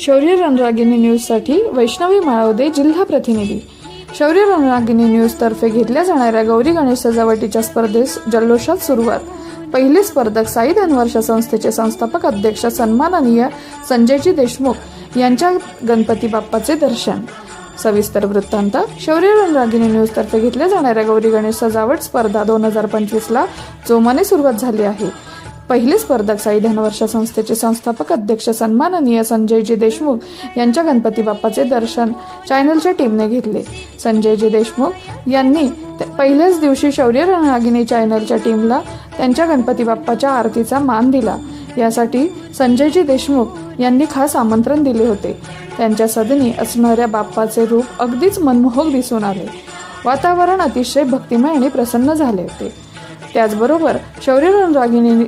शौर्य रणरागिनी न्यूजसाठी वैष्णवी माळवदे जिल्हा प्रतिनिधी. शौर्य रणरागिनी न्यूजतर्फे घेतल्या जाणाऱ्या गौरी गणेश सजावटीच्या स्पर्धेस जल्लोषात सुरुवात. पहिले स्पर्धक साई धनवर्ष संस्थेचे संस्थापक अध्यक्ष सन्माननीय संजयजी देशमुख यांच्या गणपती बाप्पाचे दर्शन. सविस्तर वृत्तांत. शौर्य रणरागिनी न्यूजतर्फे घेतल्या जाणाऱ्या गौरी गणेश सजावट स्पर्धा दोन हजार पंचवीसला जोमाने सुरुवात झाली आहे. पहिले स्पर्धक साई धनवर्ष संस्थेचे संस्थापक अध्यक्ष सन्माननीय संजयजी देशमुख यांच्या गणपती बाप्पाचे दर्शन चॅनलच्या टीमने घेतले. संजयजी देशमुख यांनी पहिल्याच दिवशी शौर्य रणरागिनी चॅनलच्या टीमला त्यांच्या गणपती बाप्पाच्या आरतीचा मान दिला. यासाठी संजयजी देशमुख यांनी खास आमंत्रण दिले होते. त्यांच्या सदनी असणाऱ्या बाप्पाचे रूप अगदीच मनमोहक दिसून आले. वातावरण अतिशय भक्तिमय आणि प्रसन्न झाले होते. त्याचबरोबर शौर्य रणरागिनी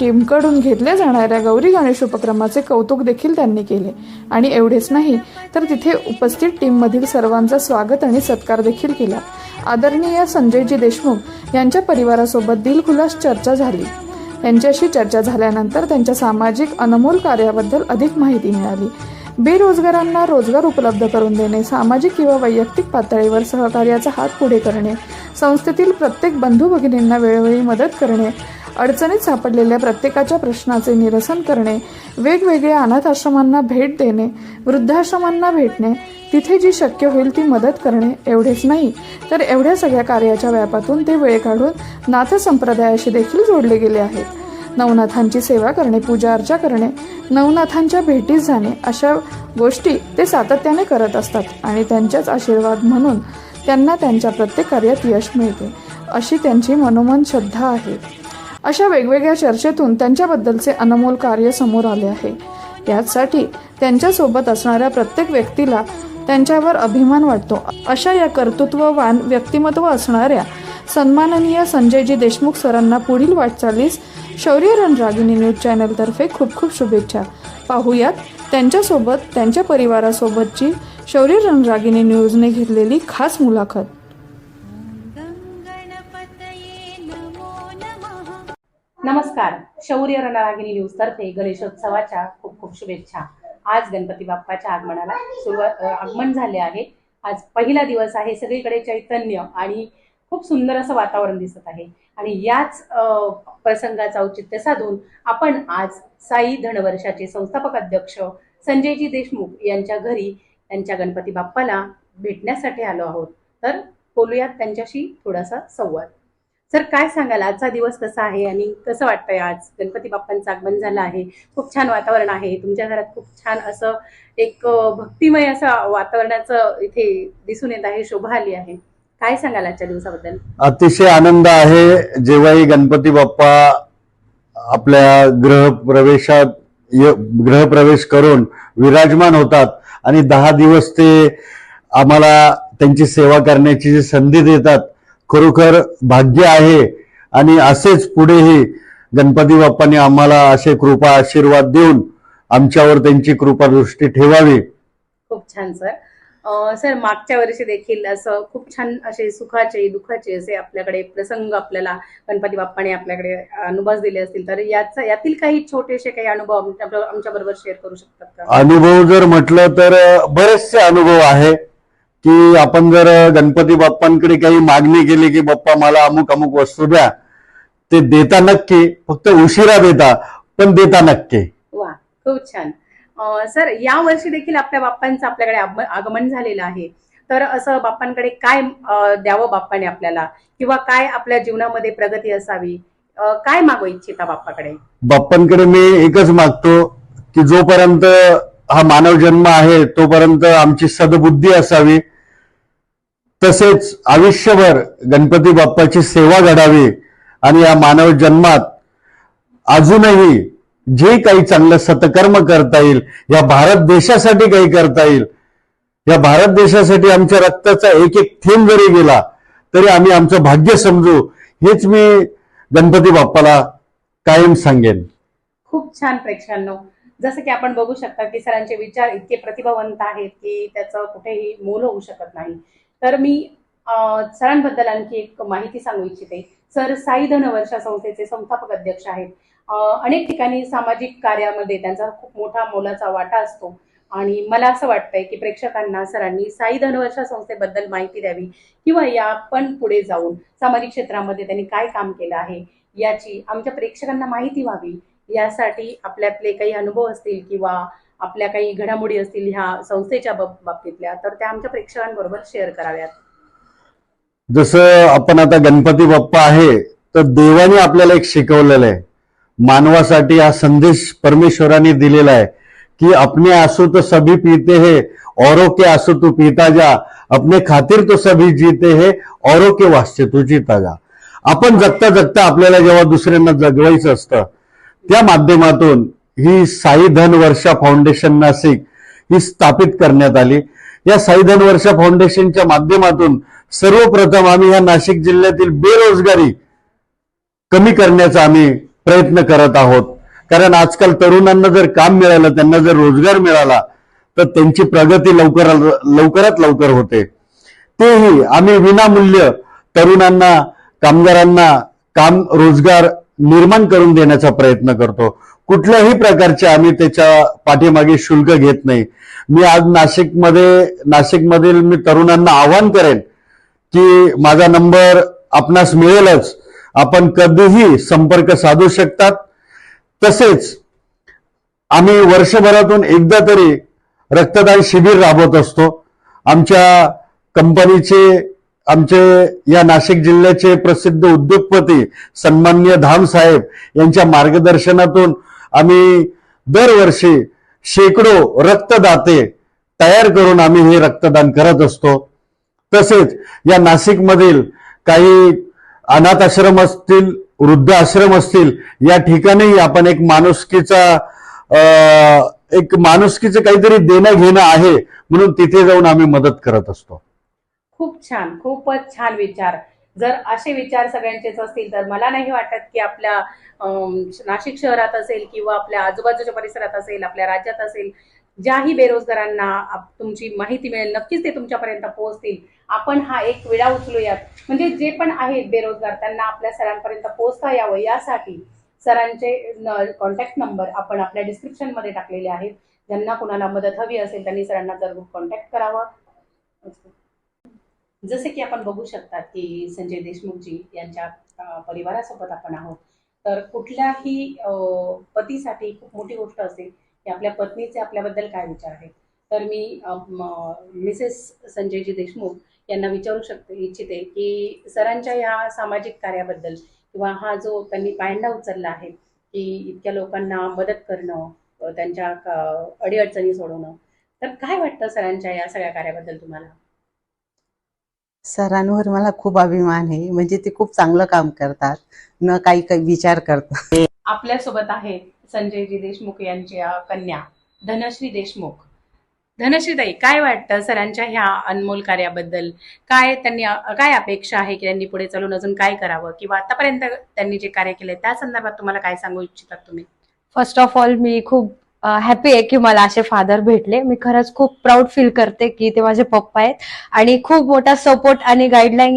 टीमकडून घेतल्या जाणाऱ्या गौरी गणेश उपक्रमाचे कौतुक देखील त्यांनी केले. आणि एवढेच नाही तर तिथे उपस्थित टीममधील सर्वांचा स्वागत आणि सत्कार देखील केला. आदरणीय संजयजी देशमुख यांच्या परिवारासोबत दिलखुलास चर्चा झाली. त्यांच्याशी चर्चा झाल्यानंतर त्यांच्या सामाजिक अनमोल कार्याबद्दल अधिक माहिती मिळाली. बेरोजगारांना रोजगार उपलब्ध करून देणे सामाजिक किंवा वैयक्तिक पातळीवर सहकार्याचा हात पुढे करणे संस्थेतील प्रत्येक बंधू भगिनींना वेळोवेळी मदत करणे अडचणीत सापडलेल्या प्रत्येकाच्या प्रश्नाचे निरसन करणे वेगवेगळ्या अनाथाश्रमांना भेट देणे वृद्धाश्रमांना भेटणे तिथे जी शक्य होईल ती मदत करणे एवढेच नाही तर एवढ्या सगळ्या कार्याच्या व्यापातून ते वेळ काढून नाथ संप्रदायाशी देखील जोडले गेले आहेत नवनाथांची सेवा करणे पूजा अर्चा करणे नवनाथांच्या भेटीस जाणे अशा गोष्टी ते सातत्याने करत असतात आणि त्यांच्याच आशीर्वाद म्हणून त्यांना त्यांच्या प्रत्येक कार्यात यश मिळते अशी त्यांची मनोमन श्रद्धा आहे. अशा वेगवेगळ्या चर्चेतून त्यांच्याबद्दलचे अनमोल कार्य समोर आले आहे. यासाठी त्यांच्यासोबत असणाऱ्या प्रत्येक व्यक्तीला त्यांच्यावर अभिमान वाटतो. अशा या कर्तृत्ववान व्यक्तिमत्व असणाऱ्या सन्माननीय संजयजी देशमुख सरांना पुढील वाटचालीस शौर्य रणरागिनी न्यूज चॅनलतर्फे खूप खूप शुभेच्छा. पाहूयात त्यांच्यासोबत त्यांच्या परिवारासोबतची शौर्य रणरागिनी न्यूजने घेतलेली खास मुलाखत. नमस्कार. शौर्य रणरागिनी न्यूज तर्फे गणेशोत्सवाच्या खूप खूप शुभेच्छा. आज गणपती बाप्पाच्या आगमनाला सुरुवात आगमन झाले आहे. आज पहिला दिवस आहे. सगळीकडे चैतन्य आणि खूप सुंदर असं वातावरण दिसत आहे. आणि याच प्रसंगाचं औचित्य साधून आपण आज साई धनवर्षाचे संस्थापक अध्यक्ष संजयजी देशमुख यांच्या घरी त्यांच्या गणपती बाप्पाला भेटण्यासाठी आलो आहोत. तर बोलूयात त्यांच्याशी थोडासा संवाद. सर काय सांगाल? आजचा दिवस कसा आहे आणि कसं वाटतंय आज? गणपती बाप्पांचं आगमन झालं आहे. खूप छान वातावरण आहे. तुमच्या घरात खूप छान असं एक भक्तिमय असं वातावरणाचं इथे दिसून येत आहे शोभा आली आहे. काय सांगाल आजच्या दिवसाबद्दल? अतिशय आनंद आहे. जेव्हाही गणपती बाप्पा आपल्या ग्रहप्रवेशात य- गृहप्रवेश करून विराजमान होतात आणि दहा दिवस ते आम्हाला त्यांची सेवा करण्याची जी संधी देतात खरोखर भाग्य आहे आणि असेच पुढेही गणपती बाप्पाने आम्हाला असे कृपा आशीर्वाद देऊन आमच्यावर त्यांची कृपा दृष्टी ठेवावी. खूप छान सर सर मागच्या वर्षी देखील असं खूप छान असे सुखाचे दुःखाचे असे आपल्याकडे प्रसंग आपल्याला गणपती बाप्पाने आपल्याकडे अनुभव दिले असतील तर याचा यातील काही छोटेसे काही अनुभव आमच्या बरोबर शेअर करू शकतात का? अनुभव जर म्हटलं तर बरेचसे अनुभव आहे. की आपण जर गणपती बाप्पांकडे काही मागणी केली की बाप्पा मला अमुक अमुक वस्तू द्या ते देता नक्की फक्त उशिरा देता पण देता नक्की. वा खूप छान. सर या वर्षी देखील आपल्या बाप्पांचं आपल्याकडे आगम- आगमन झालेलं आहे. तर असं बाप्पांकडे काय द्यावं बाप्पाने आपल्याला? किंवा काय आपल्या जीवनामध्ये प्रगती असावी? काय मागू इच्छिता बाप्पाकडे? बाप्पांकडे मी एकच मागतो की जोपर्यंत हा मानव जन्म आहे तोपर्यंत आमची सद्बुद्धी असावी तसेच आयुष्यभर गणपती बाप्पाची सेवा घडावी आणि या मानव जन्मात अजूनही जे काही चांगलं सतकर्म करता येईल या भारत देशासाठी काही करता येईल या भारत देशासाठी आमच्या रक्ताचा एक एक थेंब जरी गेला तरी आम्ही आमचं भाग्य समजू हेच मी गणपती बाप्पाला कायम सांगेन. खूप छान प्रेक्षांनो जसं की आपण बघू शकता की सरांचे विचार इतके प्रतिभावंत आहेत की त्याचं कुठेही मोल होऊ शकत नाही. तर मी सरांबद्दल आणखी एक माहिती सांगू इच्छिते. सर साई धनवर्षा संस्थेचे संस्थापक अध्यक्ष आहेत. अनेक ठिकाणी सामाजिक कार्यामध्ये त्यांचा खूप मोठा मोलाचा वाटा असतो. आणि मला असं वाटतंय की प्रेक्षकांना सरांनी साई धनवर्षा संस्थेबद्दल माहिती द्यावी किंवा या पण पुढे जाऊन सामाजिक क्षेत्रामध्ये त्यांनी काय काम केलं आहे याची आमच्या प्रेक्षकांना माहिती व्हावी. यासाठी आपल्यातले काही अनुभव असतील किंवा आपल्या काही घडामोडी असतील ह्या संस्थेच्या बाबतीतल्या तर त्या आमच्या प्रेक्षकांबरोबर शेअर कराव्यात. जसं आपण आता गणपती बाप्पा आहे तर देवाने आपल्याला एक शिकवलेलं आहे. मानवासाठी हा संदेश परमेश्वराने दिलेला आहे की अपने आंसू तो सभी पीते हैं औरों के आंसू तू पीता जा. अपने खातिर तो सभी जीते हैं औरों के वास्ते तू जीता जा. आपण जगता जगता आपल्याला जेव्हा दुसऱ्यांना जगवायचं असतं त्या माध्यमातून ही साई धन वर्षा फाउंडेशन नाशिक ही स्थापित करण्यात आली. या साई धन वर्षा फाउंडेशनच्या माध्यमातून सर्वप्रथम आम्ही या नाशिक जिल्ह्यातील बेरोजगारी कमी करण्याचा आम्ही प्रयत्न करत आहोत. कारण आजकाल तरुणांना जर काम मिळालं त्यांना जर रोजगार मिळाला तर त्यांची प्रगती लवकर लवकरात लवकर होते. तेही आम्ही विनामूल्य तरुणांना कामगारांना काम रोजगार निर्माण करून देण्याचा प्रयत्न करतो. कुठल्याही प्रकारचे आम्ही त्याच्या पाठीमागे शुल्क घेत नाही. मी आज नाशिकमध्ये नाशिकमधील मी तरुणांना आवाहन करेन की माझा नंबर आपणास मिळेलच. आपण कधीही संपर्क साधू शकतात. तसेच आम्ही वर्षभरातून एकदा तरी रक्तदान शिबिर राबवत असतो. आमच्या कंपनीचे आमचे या नाशिक जिल्ह्याचे प्रसिद्ध उद्योगपती सन्मान्य धाम साहेब यांच्या मार्गदर्शनातून आम्ही दरवर्षी शेकडो रक्तदाते तयार करून आम्ही हे रक्तदान करत असतो. तसेच या नाशिकमधील काही अनाथ आश्रम असतील वृद्ध आश्रम असतील या ठिकाणीही आपण एक माणुसकीचा अं, एक माणुसकीचं काहीतरी देणं घेणं आहे म्हणून तिथे जाऊन आम्ही मदत करत असतो. खूप छान खूपच छान विचार. जर असे विचार सगळ्यांचेच असतील तर मला नाही वाटत की आपल्या नाशिक शहरात असेल किंवा आपल्या आजूबाजूच्या परिसरात असेल आपल्या राज्यात असेल ज्याही बेरोजगारांना आप- तुमची माहिती मिळेल नक्कीच ते तुमच्यापर्यंत पोहोचतील. आपण हा एक विडा उचलूयात. म्हणजे जे पण आहेत बेरोजगार त्यांना आपल्या सरांपर्यंत पोहोचता यावं. यासाठी सरांचे कॉन्टॅक्ट नंबर आपण आपल्या डिस्क्रिप्शनमध्ये टाकलेले आहेत. ज्यांना कुणाला मदत हवी असेल त्यांनी सरांना जरूर कॉन्टॅक्ट करावं. जसे की आपण बघू शकतात की संजय देशमुखजी यांच्या परिवारासोबत आपण आहोत. तर कुठल्याही पतीसाठी खूप मोठी गोष्ट असेल की आपल्या पत्नीचे आपल्याबद्दल काय विचार आहेत. तर मी मिसेस संजयजी देशमुख यांना विचारू शकते इच्छिते की सरांच्या या सामाजिक कार्याबद्दल किंवा हा जो त्यांनी पायंडा उचलला आहे की इतक्या लोकांना मदत करणं त्यांच्या अडीअडचणी सोडवणं. तर काय वाटतं सरांच्या या सगळ्या कार्याबद्दल तुम्हाला? सरांवर मला खूप अभिमान आहे. म्हणजे ते खूप चांगलं काम करतात. न काही काही विचार करतात. आपल्यासोबत आहेत संजयजी देशमुख यांच्या कन्या धनश्री देशमुख. धनश्रीताई काय वाटतं सरांच्या ह्या अनमोल कार्याबद्दल? काय त्यांनी काय अपेक्षा आहे की त्यांनी पुढे चालून अजून काय करावं? किंवा आतापर्यंत त्यांनी जे कार्य केले त्या संदर्भात तुम्हाला काय सांगू इच्छितात तुम्ही? फर्स्ट ऑफ ऑल मी खूप हॅपी आहे की मला असे फादर भेटले. मी खरंच खूप प्राऊड फील करते की ते माझे पप्पा आहेत. आणि खूप मोठा सपोर्ट आणि गाईडलाईन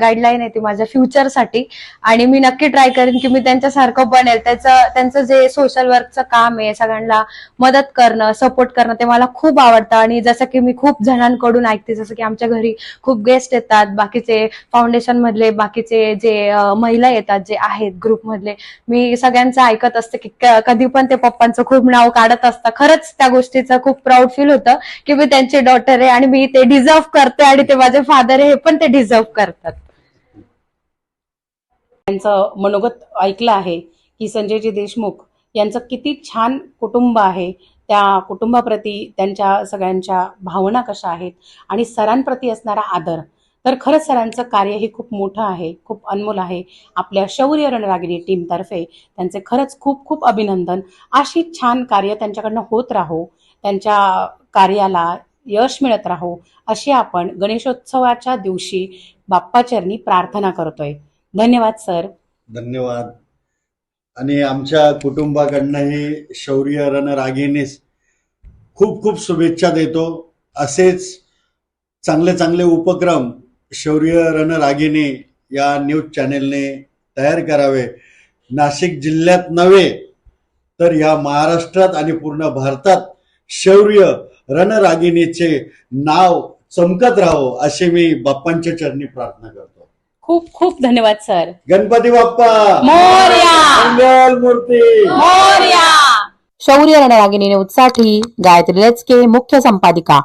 गाईडलाईन आहे ती माझ्या फ्युचरसाठी आणि मी नक्की ट्राय करेन की मी त्यांच्यासारखं बनेल. त्याचं त्यांचं जे सोशल वर्कचं काम आहे सगळ्यांना मदत करणं सपोर्ट करणं ते मला खूप आवडतं. आणि जसं की मी खूप जणांकडून ऐकते जसं की आमच्या घरी खूप गेस्ट येतात बाकीचे फाउंडेशन मधले बाकीचे जे महिला येतात जे आहेत ग्रुप मधले. मी सगळ्यांचं ऐकत असते की कधी पण ते पप्पांचं खूप नाव काढत असता. खरंच त्या गोष्टीचं खूप प्राऊड फील होतं की मी त्यांची डॉटर आहे आणि मी ते डिझर्व करते आणि ते माझे फादर आहे हे पण ते डिझर्व करतात. त्यांचं मनोगत ऐकलं आहे की संजयजी देशमुख यांचं किती छान कुटुंब आहे. त्या कुटुंबाप्रती त्यांच्या सगळ्यांच्या भावना कशा आहेत आणि सरांप्रती असणारा आदर. तर खरंच सरांचं कार्य हे खूप मोठं आहे खूप अनमोल आहे. आपल्या शौर्य रणरागिणी टीमतर्फे त्यांचे खरंच खूप खूप अभिनंदन. अशी छान कार्य त्यांच्याकडनं होत राहो त्यांच्या कार्याला यश मिळत राहो अशी आपण गणेशोत्सवाच्या दिवशी बाप्पाचरणी प्रार्थना करतोय. धन्यवाद सर. धन्यवाद. आणि आमच्या कुटुंबाकडनंही शौर्य रणरागिणीस खूप खूप शुभेच्छा देतो. असेच चांगले चांगले उपक्रम शौर्य रणरागिणी या न्यूज चॅनेलने तयार करावे. नाशिक जिल्ह्यात नव्हे तर या महाराष्ट्रात आणि पूर्ण भारतात शौर्य रणरागिणीचे नाव चमकत राहो असे मी बाप्पांच्या चरणी प्रार्थना करतो. खूप खूप धन्यवाद सर. गणपती बाप्पा! मोरया! मंगल मूर्ती! मोरया! शौर्य रणरागिणी न्यूजसाठी गायत्री लेचके मुख्य संपादिका